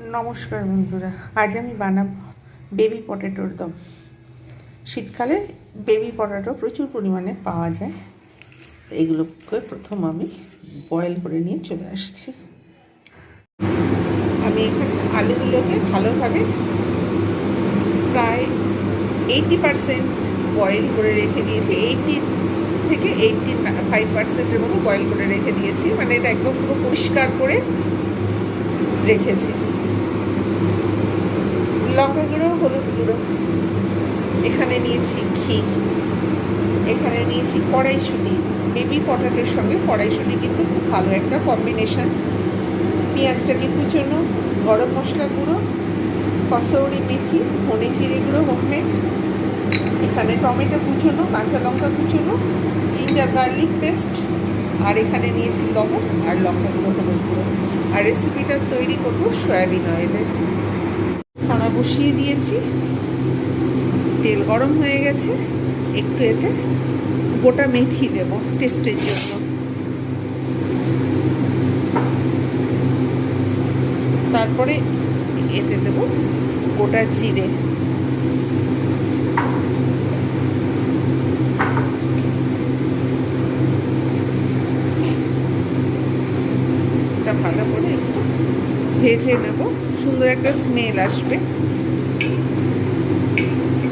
নমস্কার বন্ধুরা, আজ আমি বানাবো বেবি পটেটোর দম। শীতকালে বেবি পটেটো প্রচুর পরিমাণে পাওয়া যায়। এগুলোকে প্রথম আমি বয়েল করে নিয়ে চলে আসছি। আমি এখানে আলুগুলোকে ভালোভাবে প্রায় এইটি পারসেন্ট বয়েল করে রেখে দিয়েছি। এইটি থেকে এইটি ফাইভ পার্সেন্টের মতো বয়েল করে রেখে দিয়েছি। মানে এটা একদম পুরো পরিষ্কার করে রেখেছি। লঙ্কা গুঁড়ো, হলুদ গুঁড়ো। এখানে নিয়েছি ঘি। এখানে নিয়েছি কড়াইশুঁটি। বেবি পটাটোর সঙ্গে কড়াইশুঁটি কিন্তু খুব ভালো একটা কম্বিনেশন পেঁয়াজটাকে কুচোনো, গরম মশলা গুঁড়ো, কসৌরি মেথি, ধনে জিরে গুঁড়ো, হোমমেড। এখানে টমেটো কুচোনো, কাঁচা লঙ্কা কুচোনো জিঞ্জার গার্লিক পেস্ট আর এখানে নিয়েছি লবণ আর লঙ্কা গুঁড়ো হলুদ গুঁড়ো। আর রেসিপিটা তৈরি করব সয়াবিন অয়েলে কড়া বসিয়ে দিয়েছি। তেল গরম হয়ে গেছে। একটু এতে গোটা মেথি দেব টেস্টের জন্য। তারপরে এতে দেব গোটা জিরে। ভালো করে ভেজে নেব। সুন্দর একটা স্মেল আসবে।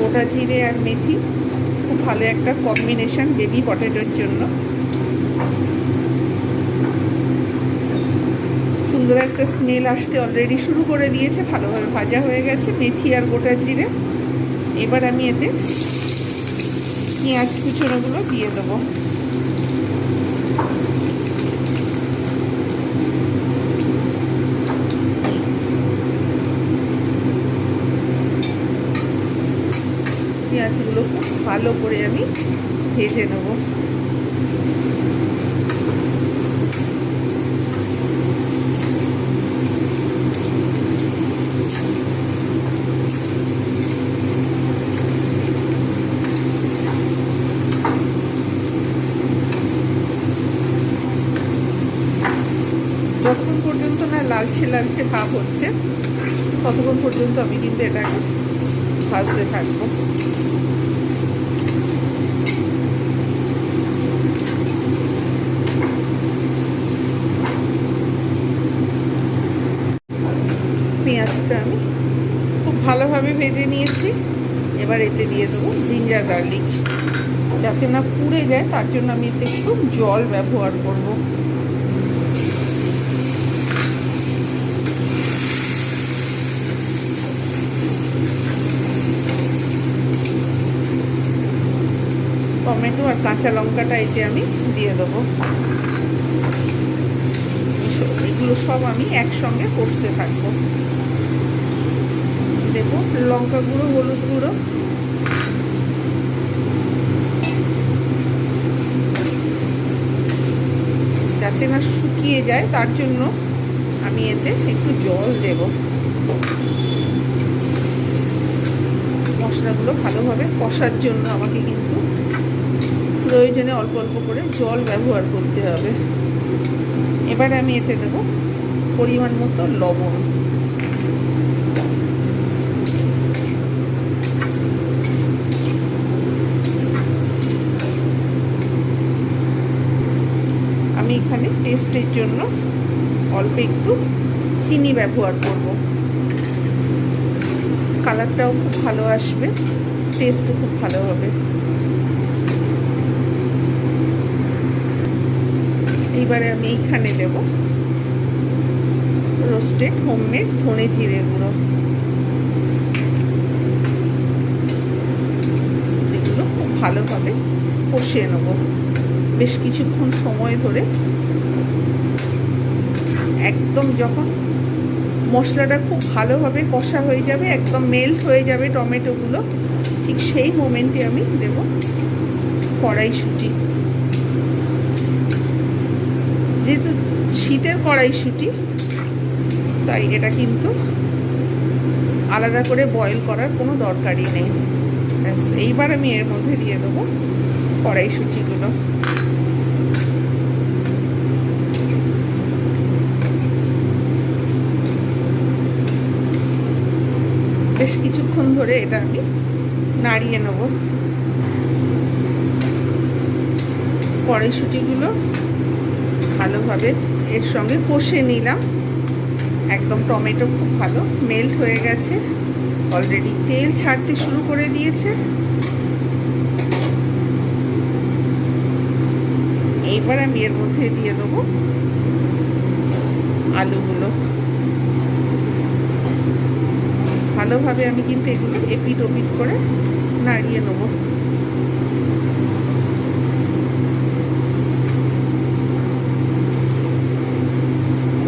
গোটা জিরে আর মেথি, খুব ভালো একটা কম্বিনেশন বেবি পটেটোর জন্য। সুন্দর একটা স্মেল আসতে অলরেডি শুরু করে দিয়েছে, ভালোভাবে ভাজা হয়ে গেছে, মেথি আর গোটা জিরে। এবার আমি এতে পেঁয়াজ কুচনোগুলো দিয়ে দেবো। পেঁয়াজগুলো খুব ভালো করে আমি ভেজে নেব। যতক্ষণ পর্যন্ত না লালচে লালচে ভাব হচ্ছে, ততক্ষণ পর্যন্ত আমি কিন্তু এটাকে ভাজতে থাকব পেঁয়াজটা আমি খুব ভালোভাবে ভেজে নিয়েছি। এবার এতে দিয়ে দেবো জিঞ্জার গার্লিক যাতে না পুড়ে যায়, তার জন্য আমি এতে একটু জল ব্যবহার করব। টমেটো আর কাঁচা লঙ্কাটা এতে আমি দিয়ে দেবো। এগুলো সব আমি একসঙ্গে করতে থাকব। দেবো লঙ্কা গুঁড়ো, হলুদ গুঁড়ো। যাতে না শুকিয়ে যায়, তার জন্য আমি এতে একটু জল দেব। মশলাগুলো ভালোভাবে কষার জন্য আমাকে কিন্তু প্রয়োজনে অল্প অল্প করে জল ব্যবহার করতে হবে। এবার আমি এতে দেব পরিমাণ মতো লবণ আমি এখানে টেস্টের জন্য অল্প একটু চিনি ব্যবহার করব। কালারটাও খুব ভালো আসবে টেস্টও খুব ভালো হবে। এইবারে আমি এইখানে দেব রোস্টেড হোমমেড ধনে জিরে গুঁড়ো। এগুলো খুব ভালোভাবে কষিয়ে নেব। বেশ কিছুক্ষণ সময় ধরে একদম যখন মশলাটা খুব ভালোভাবে কষা হয়ে যাবে, একদম মেল্ট হয়ে যাবে টমেটোগুলো, ঠিক সেই মোমেন্টে আমি দেব কড়াইশুঁটি। যেহেতু শীতের কড়াইশুঁটি, তাই এটা কিন্তু আলাদা করে বয়েল করার কোনো দরকারই নেই। ব্যাস, এইবার আমি এর মধ্যে দিয়ে দেবো কড়াইশুঁটিগুলো। বেশ কিছুক্ষণ ধরে এটা আমি নাড়িয়ে নেব। কড়াইশুটিগুলো ভালোভাবে এর সঙ্গে কষে নিলাম। একদম টমেটো খুব ভালো মেল্ট হয়ে গেছে। অলরেডি তেল ছাড়তে শুরু করে দিয়েছে। এইবার আমি এর মধ্যে দিয়ে দেবো আলুগুলো। ভালোভাবে আমি কিন্তু এগুলো এপিট ওপিট করে নাড়িয়ে নেব।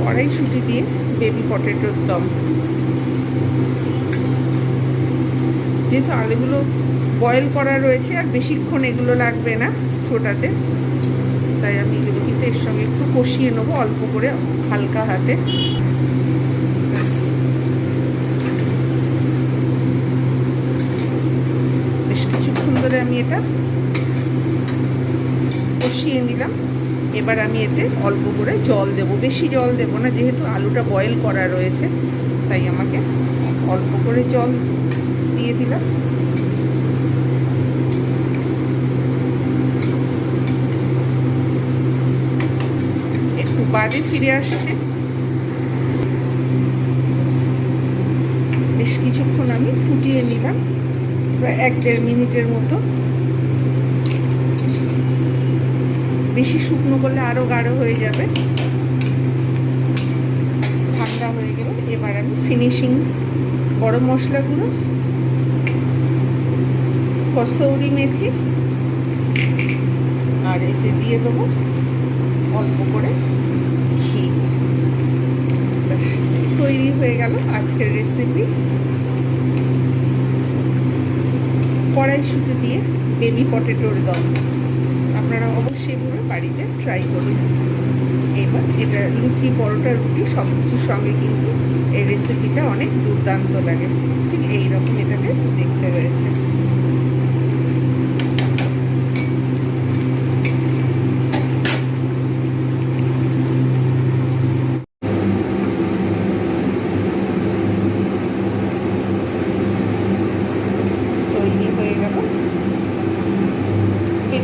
কড়াইশুটি দিয়ে বেবি পটেটোর দম। যেহেতু আলুগুলো বয়েল করা রয়েছে আর বেশিক্ষণ এগুলো লাগবে না ফোটাতে, তাই আমি এগুলো কিন্তু এর সঙ্গে একটু কষিয়ে নেব অল্প করে হালকা হাতে ব্যাস। বেশ কিছুক্ষণ ধরে আমি এটা কষিয়ে নিলাম। এবার আমি এতে অল্প করে জল দেব। বেশি জল দেব না, যেহেতু আলুটা বয়েল করা রয়েছে, তাই আমাকে অল্প করে জল দিয়ে দিলাম। একটু বাদে ফিরে আসছে বেশ কিছুক্ষণ আমি ফুটিয়ে নিলাম প্রায় এক দেড় মিনিটের মতো। বেশি শুকনো করলে আরও গাঢ় হয়ে যাবে। ঠান্ডা হয়ে গেল এবার আমি ফিনিশিং গরম মশলাগুলো, কসৌরি মেথি, আর এতে দিয়ে দেবো অল্প করে ঘি। তৈরি হয়ে গেল আজকের রেসিপি কড়াইশুটি দিয়ে বেবি পটেটোর দম। আপনারা অবশ্যই পুরো বাড়িতে ট্রাই করুন। এবার এটা লুচি, পরোটা, রুটি সব কিছুর সঙ্গে কিন্তু এই রেসিপিটা অনেক দুর্দান্ত লাগে। ঠিক এইরকম এটাকে দেখতে হয়েছে তৈরি হয়ে গেল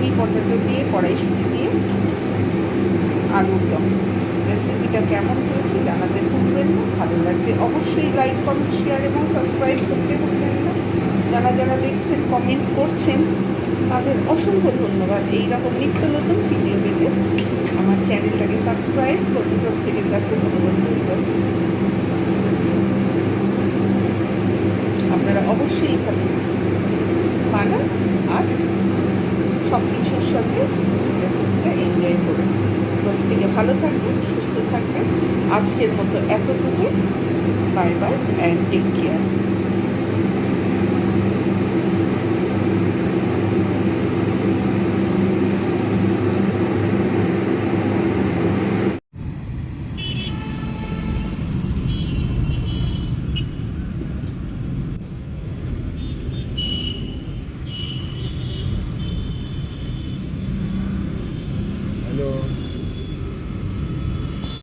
বেবি পটেটো দিয়ে, কড়াইশুটি দিয়ে আলুর দম রেসিপিটা কেমন হয়েছে জানাতে ভুলবেন না, ভালো লাগলে অবশ্যই লাইক কমেন্ট শেয়ার এবং সাবস্ক্রাইব করতে ভুলবেন না। যারা যারা দেখছেন কমেন্ট করছেন, তাদের অসংখ্য ধন্যবাদ। এইরকম নিত্য নতুন ভিডিও পেতে আমার চ্যানেলটাকে সাবস্ক্রাইব করতে প্রত্যেকের কাছে অনুরোধ রইল। আপনারা অবশ্যই বানান আর সব কিছুর সাথে রেসিপিটা এনজয় করে প্রত্যেকে ভালো থাকবে সুস্থ থাকবে আজকের মতো এতটুকু bye bye and take care